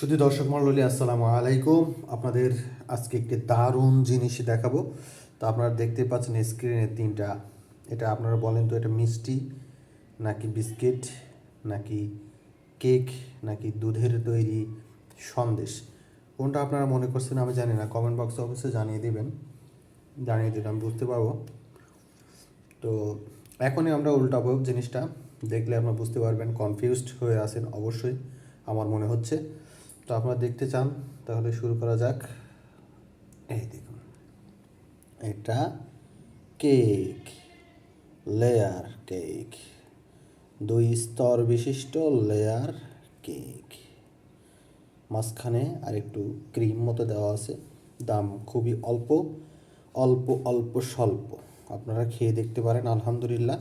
শুধু দর্শক মণ্ডলী, আসসালামু আলাইকুম। আপনাদের আজকে একটি দারুণ জিনিস দেখাবো। তো আপনারা দেখতে পাচ্ছেন স্ক্রিনে তিনটা। এটা আপনারা বলেন তো, এটা মিষ্টি নাকি বিস্কিট নাকি কেক নাকি দুধের তৈরি সন্দেশ? কোনটা আপনারা মনে করছেন আমি জানি না। কমেন্ট বক্সে অবশ্যই জানিয়ে দেবেন। জানিয়ে দিলে আমি বুঝতে পারব। তো এখনই আমরা উল্টাবো জিনিসটা। দেখলে আপনারা বুঝতে পারবেন কনফিউজড হয়ে আছেন অবশ্যই। আমার মনে হচ্ছে। তো আপনারা দেখতে চান, তাহলে শুরু করা যাক। এই দেখুন, এটা কেক লেয়ার কেক দুই স্তর বিশিষ্ট লেয়ার কেক মাঝখানে আর একটু ক্রিম মতো দেওয়া আছে, দাম খুবই অল্প অল্প অল্প, স্বল্প। আপনারা খেয়ে দেখতে পারেন, আলহামদুলিল্লাহ,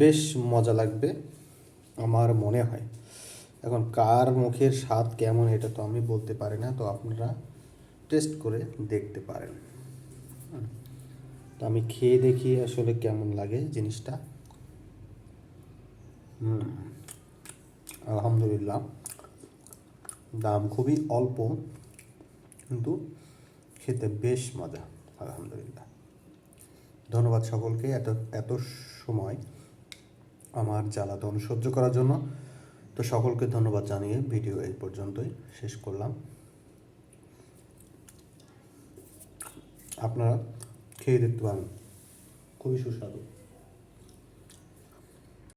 বেশ মজা লাগবে, আমার মনে হয়। এখন কার মুখের স্বাদ কেমন এটা তো আমি বলতে পারি না, তো আপনারা টেস্ট করে দেখতে পারেন। তো আমি খেয়ে দেখি আসলে কেমন লাগে জিনিসটা। হুম, আলহামদুলিল্লাহ। দাম খুবই অল্প, কিন্তু খেতে বেশ মজা, আলহামদুলিল্লাহ। ধন্যবাদ সকলকে এত এত সময় আমার জ্বালাতন সহ্য করার জন্য। তো সকলকে ধন্যবাদ জানিয়ে ভিডিও এই পর্যন্তই শেষ করলাম। আপনারা খেয়ে দেখতে পারেন। খুবই সুস্বাদু।